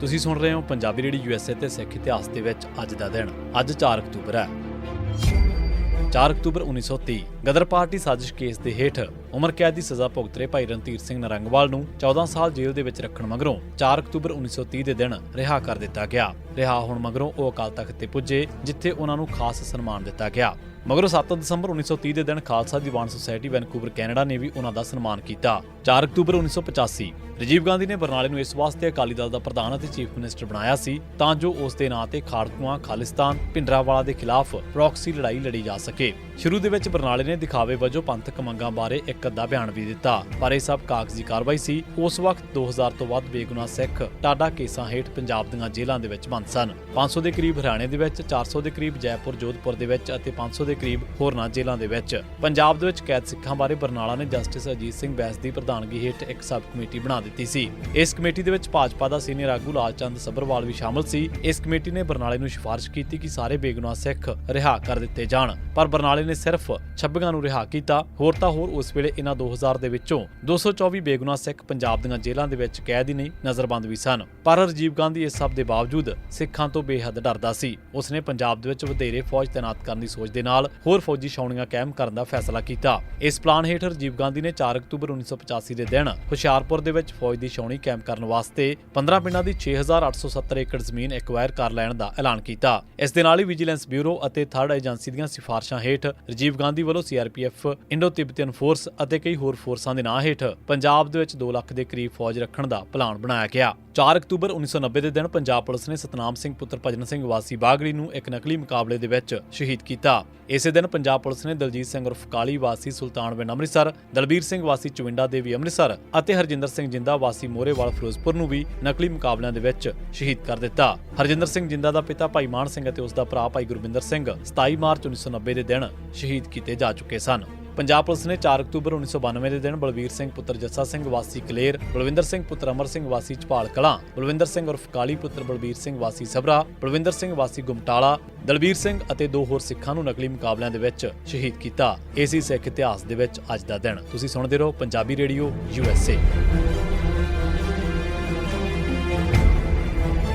ਤੁਸੀਂ ਸੁਣ ਰਹੇ ਹੋ ਪੰਜਾਬੀ ਰੇਡੀ ਯੂਐਸਏ ਤੇ ਸਿੱਖ ਇਤਿਹਾਸ ਦੇ ਵਿੱਚ ਅੱਜ ਦਾ ਦਿਨ। ਅੱਜ 4 ਅਕਤੂਬਰ ਹੈ। 4 ਅਕਤੂਬਰ 1930 ਗਦਰ ਪਾਰਟੀ ਸਾਜ਼ਿਸ਼ ਕੇਸ ਦੇ ਹੇਠ ਉਮਰ ਕੈਦ ਦੀ ਸਜ਼ਾ ਭੁਗਤ ਰਹੇ ਭਾਈ ਰਣਧੀਰ ਸਿੰਘ ਨਰੰਗਵਾਲ ਨੂੰ 14 ਸਾਲ ਜੇਲ੍ਹ ਦੇ ਵਿੱਚ ਰੱਖਣ ਮਗਰੋਂ 4 ਅਕਤੂਬਰ 1930 ਦੇ ਦਿਨ ਰਿਹਾ ਕਰ ਦਿੱਤਾ ਗਿਆ। ਰਿਹਾ ਹੋਣ ਮਗਰੋਂ ਉਹ ਅਕਾਲ ਤਖਤ ਤੇ ਪੁੱਜੇ, ਜਿੱਥੇ ਉਹਨਾਂ ਨੂੰ ਖਾਸ ਸਨਮਾਨ ਦਿੱਤਾ ਗਿਆ। ਮਗਰੋਂ 7 ਦਸੰਬਰ 1930 ਦੇ ਦਿਨ Khalsa Diwan society Vancouver, Canada ਨੇ ਵੀ ਉਹਨਾਂ ਦਾ ਸਨਮਾਨ ਕੀਤਾ। 4 ਅਕਤੂਬਰ 1985 ਰਾਜੀਵ ਗਾਂਧੀ ਨੇ ਬਰਨਾਲੇ ਨੂੰ ਇਸ ਵਾਸਤੇ ਅਕਾਲੀ ਦਲ ਦਾ ਪ੍ਰਧਾਨ ਅਤੇ ਚੀਫ ਮਿਨਿਸਟਰ ਬਣਾਇਆ ਸੀ ਤਾਂ ਜੋ ਉਸ ਦੇ ਨਾਂ ਤੇ ਖਾੜਕੂਆਂ ਖਾਲਿਸਤਾਨ, ਭਿੰਡਰਾਵਾਲਾ ਦੇ ਖਿਲਾਫ ਪ੍ਰੌਕਸੀ ਲੜਾਈ ਲੜੀ ਜਾ ਸਕੇ। ਸ਼ੁਰੂ ਦੇ ਵਿੱਚ ਬਰਨਾਲੇ ਨੇ ਦਿਖਾਵੇ ਵਜੋਂ ਪੰਥਕ ਮੰਗਾਂ ਬਾਰੇ ਇੱਕ ਅੱਧਾ ਬਿਆਨ ਵੀ ਦਿੱਤਾ, ਪਰ ਇਹ ਸਭ ਕਾਗਜ਼ੀ ਕਾਰਵਾਈ ਸੀ। ਉਸ ਵਕਤ 2000 ਤੋਂ ਵੱਧ ਬੇਗੁਨਾਹ ਸਿੱਖ ਟਾਡਾ ਕੇਸਾਂ ਹੇਠ ਪੰਜਾਬ ਦੀਆਂ ਜੇਲ੍ਹਾਂ ਦੇ ਵਿੱਚ ਬੰਦ ਸਨ। 500 ਦੇ ਕਰੀਬ ਹਰਿਆਣੇ ਦੇ ਵਿੱਚ 400 ਦੇ ਕਰੀਬ ਜੈਪੁਰ, ਜੋਧਪੁਰ ਦੇ ਵਿੱਚ ਅਤੇ 500 ਦੇ ਕਰੀਬ ਹੋਰਨਾਂ ਜੇਲ੍ਹਾਂ ਦੇ ਵਿੱਚ। ਪੰਜਾਬ ਦੇ ਵਿੱਚ ਕੈਦ ਸਿੱਖਾਂ ਬਾਰੇ ਬਰਨਾਲਾ ਨੇ ਜਸਟਿਸ ਅਜੀਤ ਸਿੰਘ ਬੈਸ ਦੀ ਪ੍ਰਧਾਨਗੀ ਹੇਠ ਇੱਕ ਸਬ ਕਮੇਟੀ ਬਣਾ ਦਿੱਤੀ ਸੀ। ਇਸ ਕਮੇਟੀ ਦੇ ਵਿੱਚ ਭਾਜਪਾ ਦਾ ਸੀਨੀਅਰ ਆਗੂ ਲਾਲਚੰਦ ਸੱਭਰਵਾਲ ਵੀ ਸ਼ਾਮਲ ਸੀ। ਇਸ ਕਮੇਟੀ ਨੇ ਬਰਨਾਲੇ ਨੂੰ ਸਿਫਾਰਿਸ਼ ਕੀਤੀ ਕਿ ਸਾਰੇ ਬੇਗੁਨਾਹ ਸਿੱਖ ਰਿਹਾ ਕਰ ਦਿੱਤੇ ਜਾਣ। ਪਰ ਬਰਨਾਲੇ ਨੇ ਸਿਰਫ 26 ਨੂੰ ਰਿਹਾ ਕੀਤਾ। ਹੋਰ ਤਾਂ ਹੋਰ ਉਸ ਵੇਲੇ ਇਹਨਾਂ 2000 ਦੇ ਵਿੱਚੋਂ 224 ਬੇਗੁਨਾਹ ਸਿੱਖ ਪੰਜਾਬ ਦੀਆਂ ਜੇਲ੍ਹਾਂ ਦੇ ਵਿੱਚ ਕੈਦ ਹੀ ਨਹੀਂ, ਨਜ਼ਰਬੰਦ ਵੀ ਸਨ। ਪਰ ਰਾਜੀਵ ਗਾਂਧੀ ਇਸ ਸਭ ਦੇ ਬਾਵਜੂਦ ਸਿੱਖਾਂ ਤੋਂ ਬੇਹੱਦ ਡਰਦਾ ਸੀ। ਉਸਨੇ ਪੰਜਾਬ ਦੇ ਵਿੱਚ ਵਧੇਰੇ ਫੌਜ ਤਾਇਨਾਤ ਕਰਨ ਦੀ ਸੋਚ ਦੇ ਨਾਲ ਹੋਰ ਫੌਜੀ ਛਾਉਣੀਆਂ ਕਾਇਮ ਕਰਨ ਦਾ ਫੈਸਲਾ ਕੀਤਾ। ਇਸ ਪਲਾਨ ਹੇਠ ਰਾਜੀਵ ਗਾਂਧੀ ਨੇ 4 ਅਕਤੂਬਰ 1985 ਦੇ ਦਿਨ ਹੁਸ਼ਿਆਰਪੁਰ ਦੇ ਵਿੱਚ ਫੌਜ ਦੀ ਛਾਉਣੀ ਕਾਇਮ ਕਰਨ ਵਾਸਤੇ 15 ਪਿੰਡਾਂ ਦੀ 6870 ਏਕੜ ਜ਼ਮੀਨ ਐਕਵਾਇਰ ਕਰ ਲੈਣ ਦਾ ਐਲਾਨ ਕੀਤਾ। ਇਸ ਦੇ ਨਾਲ ਹੀ ਵਿਜੀਲੈਂਸ ਬਿਊਰੋ ਅਤੇ ਥਰਡ ਏਜੰਸੀ ਦੀਆਂ ਸਿਫਾਰਸ਼ਾਂ ਹੇਠ ਰਾਜੀਵ ਗਾਂਧੀ ਵੱਲੋਂ ਸੀਆਰਪੀਐਫ ਇੰਡੋ ਤਿੱਬਤੀਅਨ ਫੋਰਸ ਅਤੇ ਕਈ ਹੋਰ ਫੋਰਸਾਂ ਦੇ ਨਾਂ ਹੇਠ ਪੰਜਾਬ ਦੇ ਵਿੱਚ 2 ਲੱਖ ਦੇ ਕਰੀਬ ਫੌਜ ਰੱਖਣ ਦਾ ਪਲਾਨ ਬਣਾਇਆ ਗਿਆ। 4 ਅਕਤੂਬਰ 1990 ਦੇ ਦਿਨ ਪੰਜਾਬ ਪੁਲਿਸ ਨੇ ਸਤਨਾਮ ਸਿੰਘ ਪੁੱਤਰ ਭਜਨ ਸਿੰਘ ਵਾਸੀ ਬਾਗੜੀ ਨੂੰ ਇੱਕ ਨਕਲੀ ਮੁਕਾਬਲੇ ਦੇ ਵਿੱਚ ਸ਼ਹੀਦ ਕੀਤਾ। ਇਸੇ ਦਿਨ ਪੰਜਾਬ ਪੁਲਿਸ ਨੇ ਦਲਜੀਤ ਸਿੰਘ ਉਰਫ ਕਾਲੀ ਵਾਸੀ ਸੁਲਤਾਨ ਅੰਮ੍ਰਿਤਸਰ, ਦਲਬੀਰ ਸਿੰਘ ਵਾਸੀ ਚਵਿੰਡਾ ਦੇਵੀ ਅੰਮ੍ਰਿਤਸਰ ਅਤੇ ਹਰਜਿੰਦਰ ਸਿੰਘ ਜਿੰਦਾ ਵਾਸੀ ਮੋਰੇਵਾਲ ਫਿਰੋਜ਼ਪੁਰ ਨੂੰ ਵੀ ਨਕਲੀ ਮੁਕਾਬਲਿਆਂ ਦੇ ਵਿੱਚ ਸ਼ਹੀਦ ਕਰ ਦਿੱਤਾ। ਹਰਜਿੰਦਰ ਸਿੰਘ ਜਿੰਦਾ ਦਾ ਪਿਤਾ ਭਾਈ ਮਾਨ ਸਿੰਘ ਅਤੇ ਉਸ ਦਾ ਭਰਾ ਭਾਈ ਗੁਰਵਿੰਦਰ ਸਿੰਘ 27 ਮਾਰਚ 1990 ਦੇ ਦਿਨ ਸ਼ਹੀਦ ਕੀਤੇ ਜਾ ਚੁੱਕੇ ਸਨ। ਪੰਜਾਬ ਪੁਲਿਸ ਨੇ 4 ਅਕਤੂਬਰ 1992 ਦੇ ਦਿਨ ਬਲਵੀਰ ਸਿੰਘ ਪੁੱਤਰ ਜੱਸਾ ਸਿੰਘ ਵਾਸੀ ਕਲੇਰ, ਬਲਵਿੰਦਰ ਸਿੰਘ ਪੁੱਤਰ ਅਮਰ ਸਿੰਘ ਵਾਸੀ ਝਪਾਲ ਕਲਾਂ, ਬਲਵਿੰਦਰ ਸਿੰਘ ਉਰਫ ਕਾਲੀ ਪੁੱਤਰ ਬਲਬੀਰ ਸਿੰਘ ਵਾਸੀ ਸਬਰਾ ਬਲਵਿੰਦਰ ਸਿੰਘ ਵਾਸੀ ਗੁਮਟਾਲਾ, ਦਲਬੀਰ ਸਿੰਘ ਅਤੇ ਦੋ ਹੋਰ ਸਿੱਖਾਂ ਨੂੰ ਨਕਲੀ ਮੁਕਾਬਲਿਆਂ ਦੇ ਵਿੱਚ ਸ਼ਹੀਦ ਕੀਤਾ। ਏਸੀ ਸਿੱਖ ਇਤਿਹਾਸ ਦੇ ਵਿੱਚ ਅੱਜ ਦਾ ਦਿਨ। ਤੁਸੀਂ ਸੁਣਦੇ ਰਹੋ ਪੰਜਾਬੀ ਰੇਡੀਓ ਯੂਐਸਏ